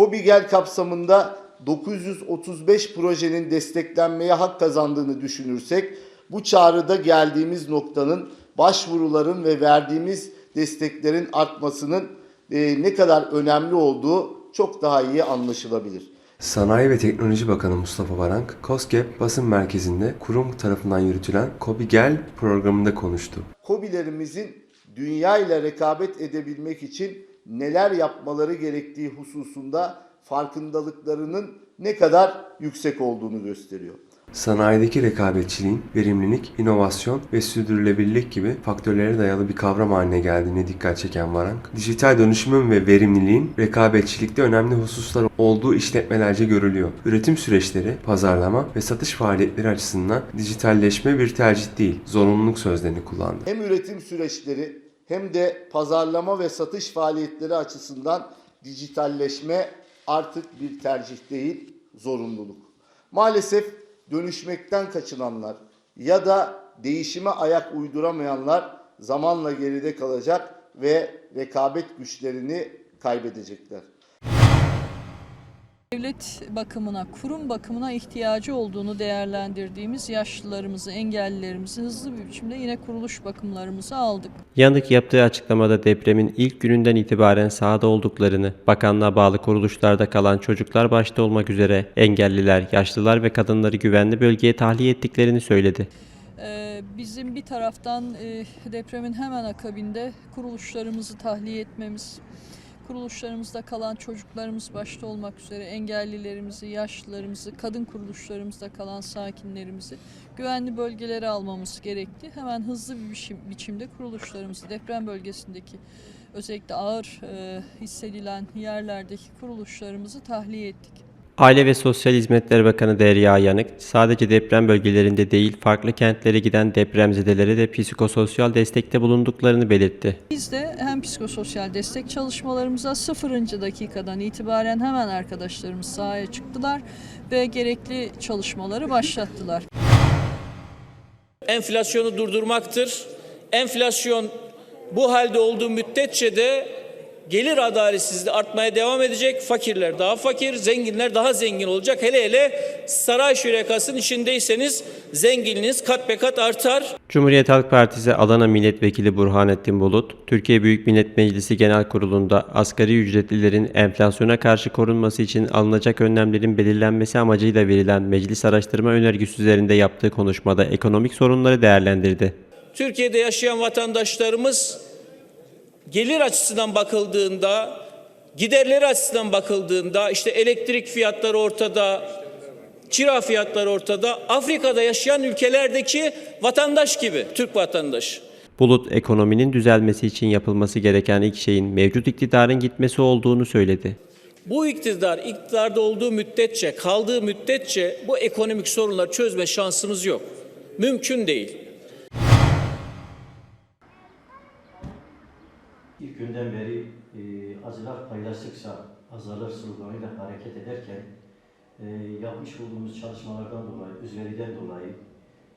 COBİGEL kapsamında 935 projenin desteklenmeye hak kazandığını düşünürsek bu çağrıda geldiğimiz noktanın başvuruların ve verdiğimiz desteklerin artmasının e, ne kadar önemli olduğu çok daha iyi anlaşılabilir. Sanayi ve Teknoloji Bakanı Mustafa Varank, COSGAP basın merkezinde kurum tarafından yürütülen COBİGEL programında konuştu. KOBİ'lerimizin dünya ile rekabet edebilmek için neler yapmaları gerektiği hususunda farkındalıklarının ne kadar yüksek olduğunu gösteriyor. Sanayideki rekabetçiliğin verimlilik, inovasyon ve sürdürülebilirlik gibi faktörlere dayalı bir kavram haline geldiğine dikkat çeken Varank, dijital dönüşümün ve verimliliğin rekabetçilikte önemli hususlar olduğu işletmelerce görülüyor. Üretim süreçleri, pazarlama ve satış faaliyetleri açısından dijitalleşme bir tercih değil, zorunluluk sözlerini kullandı. Hem üretim süreçleri hem de pazarlama ve satış faaliyetleri açısından dijitalleşme artık bir tercih değil, zorunluluk. Maalesef dönüşmekten kaçınanlar ya da değişime ayak uyduramayanlar zamanla geride kalacak ve rekabet güçlerini kaybedecekler. Devlet bakımına, kurum bakımına ihtiyacı olduğunu değerlendirdiğimiz yaşlılarımızı, engellilerimizi hızlı bir biçimde yine kuruluş bakımlarımızı aldık. Yanık yaptığı açıklamada depremin ilk gününden itibaren sahada olduklarını, bakanlığa bağlı kuruluşlarda kalan çocuklar başta olmak üzere engelliler, yaşlılar ve kadınları güvenli bölgeye tahliye ettiklerini söyledi. Ee, Bizim bir taraftan e, depremin hemen akabinde kuruluşlarımızı tahliye etmemiz, kuruluşlarımızda kalan çocuklarımız başta olmak üzere engellilerimizi, yaşlılarımızı, kadın kuruluşlarımızda kalan sakinlerimizi güvenli bölgelere almamız gerekti. Hemen hızlı bir biçim- biçimde kuruluşlarımızı deprem bölgesindeki özellikle ağır e, hissedilen yerlerdeki kuruluşlarımızı tahliye ettik. Aile ve Sosyal Hizmetler Bakanı Derya Yanık, sadece deprem bölgelerinde değil farklı kentlere giden depremzedelere de psikososyal destekte bulunduklarını belirtti. Biz de hem psikososyal destek çalışmalarımıza sıfırıncı dakikadan itibaren hemen arkadaşlarımız sahaya çıktılar ve gerekli çalışmaları başlattılar. enflasyonu durdurmaktır. Enflasyon bu halde olduğu müddetçe de gelir adaletsizliği artmaya devam edecek. Fakirler daha fakir, zenginler daha zengin olacak. Hele hele saray şürekasının içindeyseniz zenginliğiniz kat be kat artar. Cumhuriyet Halk Partisi Adana Milletvekili Burhanettin Bulut, Türkiye Büyük Millet Meclisi Genel Kurulu'nda asgari ücretlilerin enflasyona karşı korunması için alınacak önlemlerin belirlenmesi amacıyla verilen meclis araştırma önergesi üzerinde yaptığı konuşmada ekonomik sorunları değerlendirdi. Türkiye'de yaşayan vatandaşlarımız gelir açısından bakıldığında, giderleri açısından bakıldığında işte elektrik fiyatları ortada, kira fiyatları ortada. Afrika'da yaşayan ülkelerdeki vatandaş gibi, Türk vatandaşı. Bulut, ekonominin düzelmesi için yapılması gereken ilk şeyin mevcut iktidarın gitmesi olduğunu söyledi. Bu iktidar iktidarda olduğu müddetçe, kaldığı müddetçe bu ekonomik sorunları çözme şansımız yok. Mümkün değil. Günden beri e, acılar paylaştıkça azalır sloganıyla hareket ederken e, yapmış olduğumuz çalışmalardan dolayı, özveriden dolayı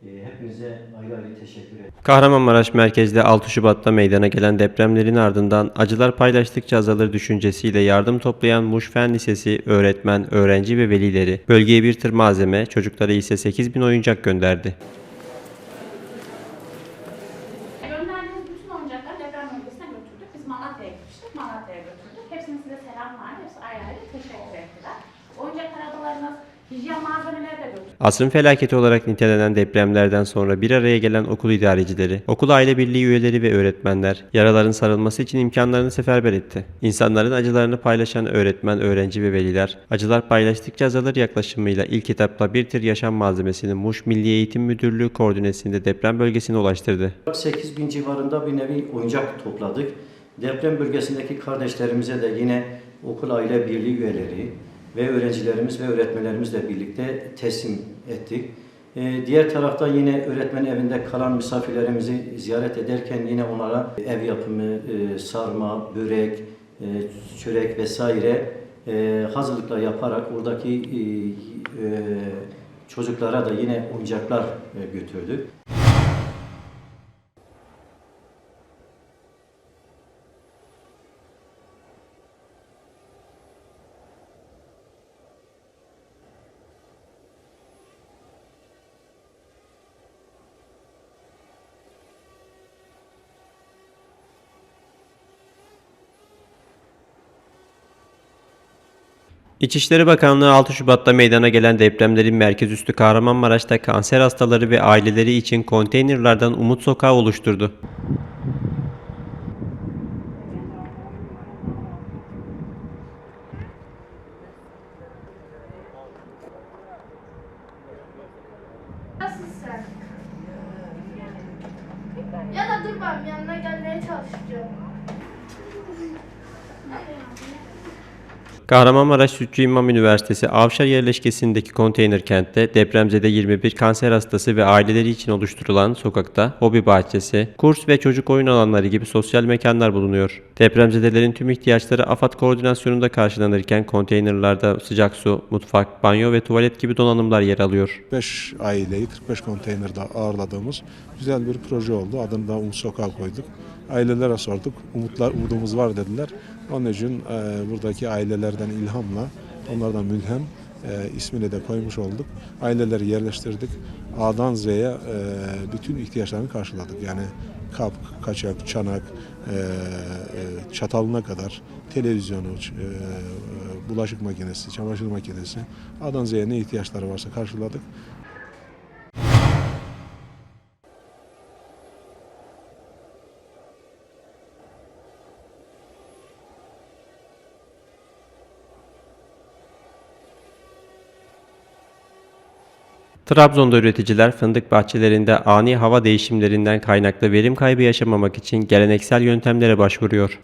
e, hepinize ayrı ayrı teşekkür ederim. Kahramanmaraş merkezde 6 Şubat'ta meydana gelen depremlerin ardından acılar paylaştıkça azalır düşüncesiyle yardım toplayan Muş Fen Lisesi öğretmen, öğrenci ve velileri bölgeye bir tır malzeme, çocuklara ise 8000 oyuncak gönderdi. Gönderdiğimiz bütün oyuncakları deprem bölgesine. Biz Malatya'ya gitmiştik, Malatya'ya götürdük. Hepsinin size selam var, hepsi ayrı ayrı teşekkür ettiler. Oyuncak arabalarınız, hijyen malzemeleri de götürdük. Asrın felaketi olarak nitelenen depremlerden sonra bir araya gelen okul idarecileri, okul aile birliği üyeleri ve öğretmenler yaraların sarılması için imkanlarını seferber etti. İnsanların acılarını paylaşan öğretmen, öğrenci ve veliler, acılar paylaştıkça azalır yaklaşımıyla ilk etapta bir tır yaşam malzemesini Muş Milli Eğitim Müdürlüğü koordinesinde deprem bölgesine ulaştırdı. 8 bin civarında bir nevi oyuncak topladık. Deprem bölgesindeki kardeşlerimize de yine okul aile birliği üyeleri ve öğrencilerimiz ve öğretmenlerimizle birlikte teslim ettik. Ee, diğer taraftan yine öğretmen evinde kalan misafirlerimizi ziyaret ederken yine onlara ev yapımı, e, sarma, börek, e, çörek vesaire e, hazırlıklar yaparak oradaki e, e, çocuklara da yine oyuncaklar e, götürdük. İçişleri Bakanlığı 6 Şubat'ta meydana gelen depremlerin merkezüstü Kahramanmaraş'ta kanser hastaları ve aileleri için konteynerlardan Umut Sokağı oluşturdu. Nasılsın? Ya da dur ben yanına gelmeye çalışacağım. Kahramanmaraş Sütçü İmam Üniversitesi Avşar yerleşkesindeki konteyner kentte depremzede 21 kanser hastası ve aileleri için oluşturulan sokakta hobi bahçesi, kurs ve çocuk oyun alanları gibi sosyal mekanlar bulunuyor. Depremzedelerin tüm ihtiyaçları AFAD koordinasyonunda karşılanırken konteynerlarda sıcak su, mutfak, banyo ve tuvalet gibi donanımlar yer alıyor. 45 aileyi 45 konteynerde ağırladığımız güzel bir proje oldu. Adını da Umut Sokağı koyduk. Ailelere sorduk. Umutlar, umudumuz var dediler. Onun için e, buradaki ailelerden ilhamla, onlardan mülhem e, ismini de koymuş olduk. Aileleri yerleştirdik. A'dan Z'ye e, bütün ihtiyaçlarını karşıladık. Yani kap, kaçak, çanak, e, e, çatalına kadar televizyonu, e, e, bulaşık makinesi, çamaşır makinesi, A'dan Z'ye ne ihtiyaçları varsa karşıladık. Trabzon'da üreticiler fındık bahçelerinde ani hava değişimlerinden kaynaklı verim kaybı yaşamamak için geleneksel yöntemlere başvuruyor.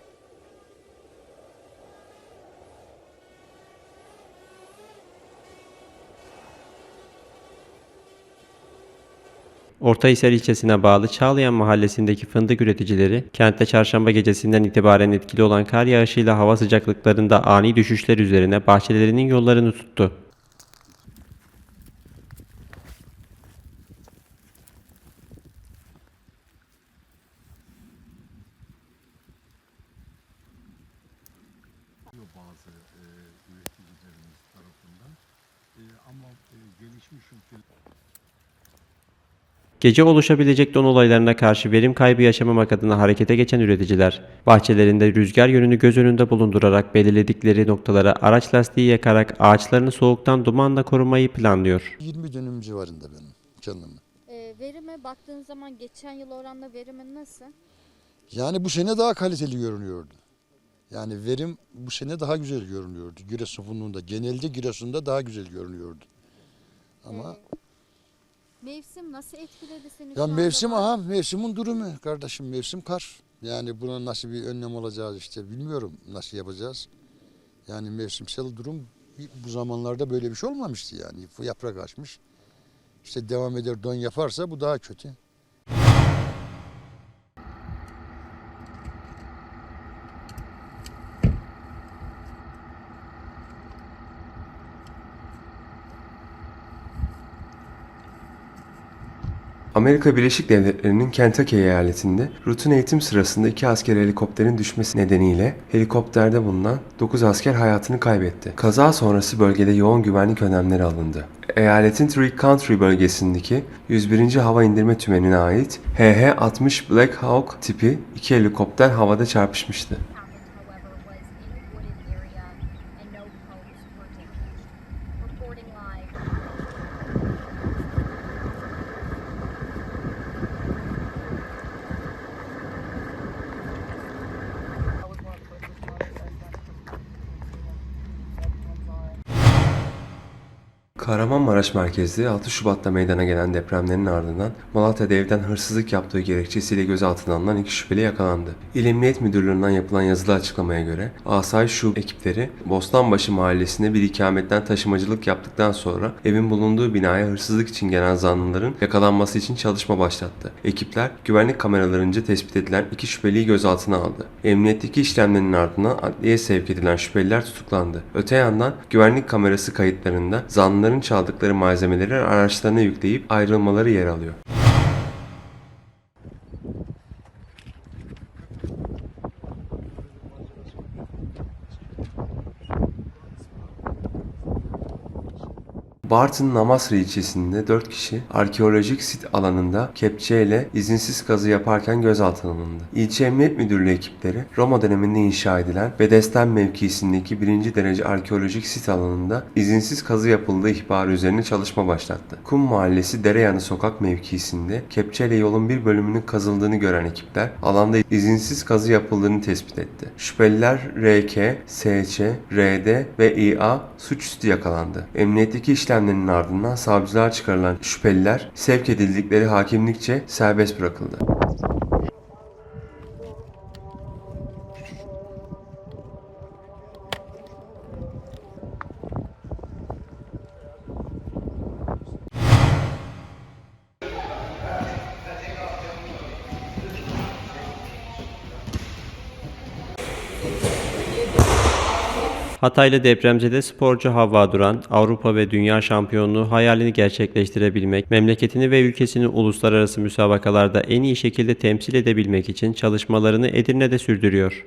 Ortahisar ilçesine bağlı Çağlayan mahallesindeki fındık üreticileri, kentte çarşamba gecesinden itibaren etkili olan kar yağışıyla hava sıcaklıklarında ani düşüşler üzerine bahçelerinin yollarını tuttu. Bazı e, üreticilerimiz tarafından E, ama e, gelişmiş ülkeler Gece oluşabilecek don olaylarına karşı verim kaybı yaşamamak adına harekete geçen üreticiler, bahçelerinde rüzgar yönünü göz önünde bulundurarak belirledikleri noktalara araç lastiği yakarak ağaçlarını soğuktan dumanla korumayı planlıyor. 20 dönüm civarında benim kendim. Ee, verime baktığın zaman geçen yıl oranla verimin nasıl? Yani bu sene daha kaliteli görünüyordu. Yani verim bu sene daha güzel görünüyordu. Giresun fındığı genelde Giresun'da daha güzel görünüyordu. Ama Mevsim nasıl etkiledi seni? ya anda? mevsim aha mevsimin durumu kardeşim mevsim kar. Yani buna nasıl bir önlem olacağız işte bilmiyorum nasıl yapacağız. Yani mevsimsel durum bu zamanlarda böyle bir şey olmamıştı yani. Yaprak açmış. İşte devam eder don yaparsa bu daha kötü. Amerika Birleşik Devletleri'nin Kentucky eyaletinde rutin eğitim sırasında iki asker helikopterin düşmesi nedeniyle helikopterde bulunan 9 asker hayatını kaybetti. Kaza sonrası bölgede yoğun güvenlik önlemleri alındı. Eyaletin Three Country bölgesindeki 101. Hava İndirme Tümeni'ne ait HH-60 Black Hawk tipi iki helikopter havada çarpışmıştı. however, was Kahramanmaraş merkezli 6 Şubat'ta meydana gelen depremlerin ardından Malatya'da evden hırsızlık yaptığı gerekçesiyle gözaltına alınan iki şüpheli yakalandı. İl Emniyet Müdürlüğü'nden yapılan yazılı açıklamaya göre Asayiş Şube ekipleri Bostanbaşı mahallesinde bir ikametten taşımacılık yaptıktan sonra evin bulunduğu binaya hırsızlık için gelen zanlıların yakalanması için çalışma başlattı. Ekipler güvenlik kameralarınca tespit edilen iki şüpheliyi gözaltına aldı. Emniyetteki işlemlerin ardından adliyeye sevk edilen şüpheliler tutuklandı. Öte yandan güvenlik kamerası kayıtlarında zanlıların çaldıkları malzemeleri araçlarına yükleyip ayrılmaları yer alıyor. Bartın Namasra ilçesinde 4 kişi arkeolojik sit alanında kepçeyle izinsiz kazı yaparken gözaltına alındı. İlçe Emniyet Müdürlüğü ekipleri Roma döneminde inşa edilen Bedesten mevkisindeki 1. derece arkeolojik sit alanında izinsiz kazı yapıldığı ihbarı üzerine çalışma başlattı. Kum Mahallesi Dereyanı Sokak mevkisinde kepçeyle yolun bir bölümünün kazıldığını gören ekipler alanda izinsiz kazı yapıldığını tespit etti. Şüpheliler RK, SC, RD ve İA suçüstü yakalandı. Emniyetteki işlemlerin ardından savcılığa çıkarılan şüpheliler sevk edildikleri hakimlikçe serbest bırakıldı. Hataylı depremzede sporcu Havva Duran, Avrupa ve Dünya şampiyonluğu hayalini gerçekleştirebilmek, memleketini ve ülkesini uluslararası müsabakalarda en iyi şekilde temsil edebilmek için çalışmalarını Edirne'de sürdürüyor.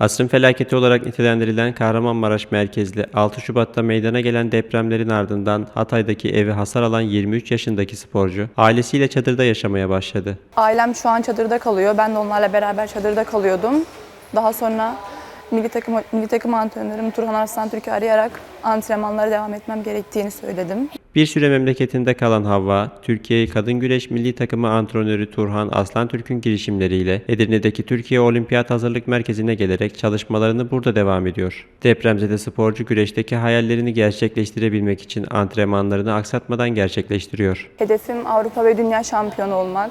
Asrın felaketi olarak nitelendirilen Kahramanmaraş merkezli 6 Şubat'ta meydana gelen depremlerin ardından Hatay'daki evi hasar alan 23 yaşındaki sporcu ailesiyle çadırda yaşamaya başladı. Ailem şu an çadırda kalıyor. Ben de onlarla beraber çadırda kalıyordum. Daha sonra milli takım milli takım antrenörüm Turhan Arslan Türk'ü arayarak antrenmanlara devam etmem gerektiğini söyledim. Bir süre memleketinde kalan Havva, Türkiye Kadın Güreş Milli Takımı antrenörü Turhan Aslan Türk'ün girişimleriyle Edirne'deki Türkiye Olimpiyat Hazırlık Merkezi'ne gelerek çalışmalarını burada devam ediyor. Depremzede sporcu güreşteki hayallerini gerçekleştirebilmek için antrenmanlarını aksatmadan gerçekleştiriyor. Hedefim Avrupa ve Dünya şampiyonu olmak.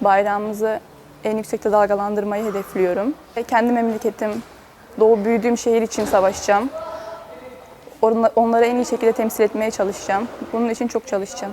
Bayrağımızı en yüksekte dalgalandırmayı hedefliyorum. Kendi memleketim, doğup büyüdüğüm şehir için savaşacağım. Onla- Onları en iyi şekilde temsil etmeye çalışacağım. Bunun için çok çalışacağım.